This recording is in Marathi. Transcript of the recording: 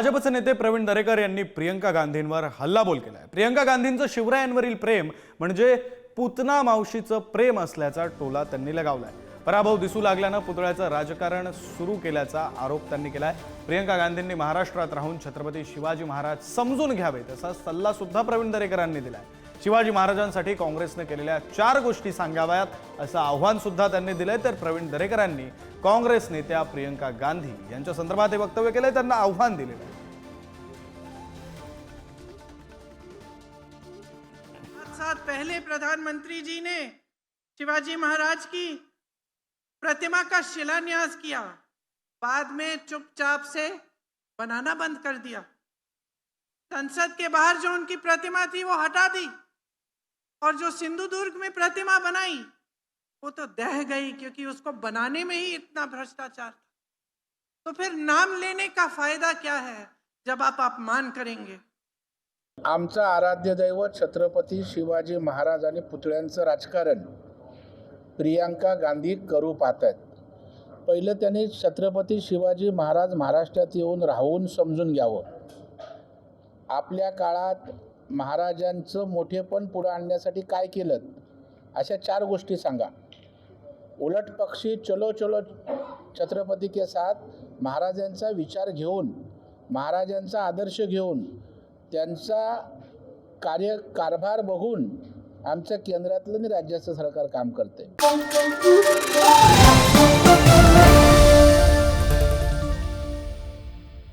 भाजपचे नेते प्रवीण दरेकर यांनी प्रियंका गांधींवर हल्लाबोल केलाय. प्रियंका गांधींचं शिवरायांवरील प्रेम म्हणजे पुतना मावशीचं प्रेम असल्याचा टोला त्यांनी लगावलाय. पराभव दिसू लागल्यानं पुतळ्याचं राजकारण सुरू केल्याचा आरोप त्यांनी केलाय. प्रियंका गांधींनी महाराष्ट्रात राहून छत्रपती शिवाजी महाराज समजून घ्यावेत असा सल्ला सुद्धा प्रवीण दरेकरांनी दिलाय. शिवाजी महाराजांसाठी काँग्रेसने केलेल्या चार गोष्टी सांगाव्यात असं आव्हान सुद्धा त्यांनी दिलंय. तर प्रवीण दरेकरांनी काँग्रेस नेत्या प्रियंका गांधी यांच्या संदर्भात हे वक्तव्य केलंय. त्यांना आव्हान दिलेलं आहे. साथ पहले प्रधानमंत्री जी ने शिवाजी महाराज की प्रतिमा का शिलान्यास किया, बाद में चुपचाप से बनाना बंद कर दिया। संसद के बाहर जो उनकी प्रतिमा थी वो हटा दी और जो सिंधुदुर्ग में प्रतिमा बनाई, वो तो दह गई क्योंकि उसको बनाने में ही इतना भ्रष्टाचार था। तो फिर नाम लेने का फ़ायदा क्या है जब आप अपमान करेंगे? आमचं आराध्य दैवत छत्रपती शिवाजी महाराज आणि पुतळ्यांचं राजकारण. प्रियांका गांधी करू पाहत आहेत पहिलं त्यांनी छत्रपती शिवाजी महाराज महाराष्ट्रात येऊन राहून समजून घ्यावं. आपल्या काळात महाराजांचं मोठेपण पुढं आणण्यासाठी काय केलं? अशा चार गोष्टी सांगा. उलट पक्षी चलो चलो छत्रपती के साथ महाराजांचा विचार घेऊन महाराजांचा आदर्श घेऊन त्यांचा कार्य कारभार बघून आमच्या केंद्रातलं आणि राज्याचं सरकार काम करते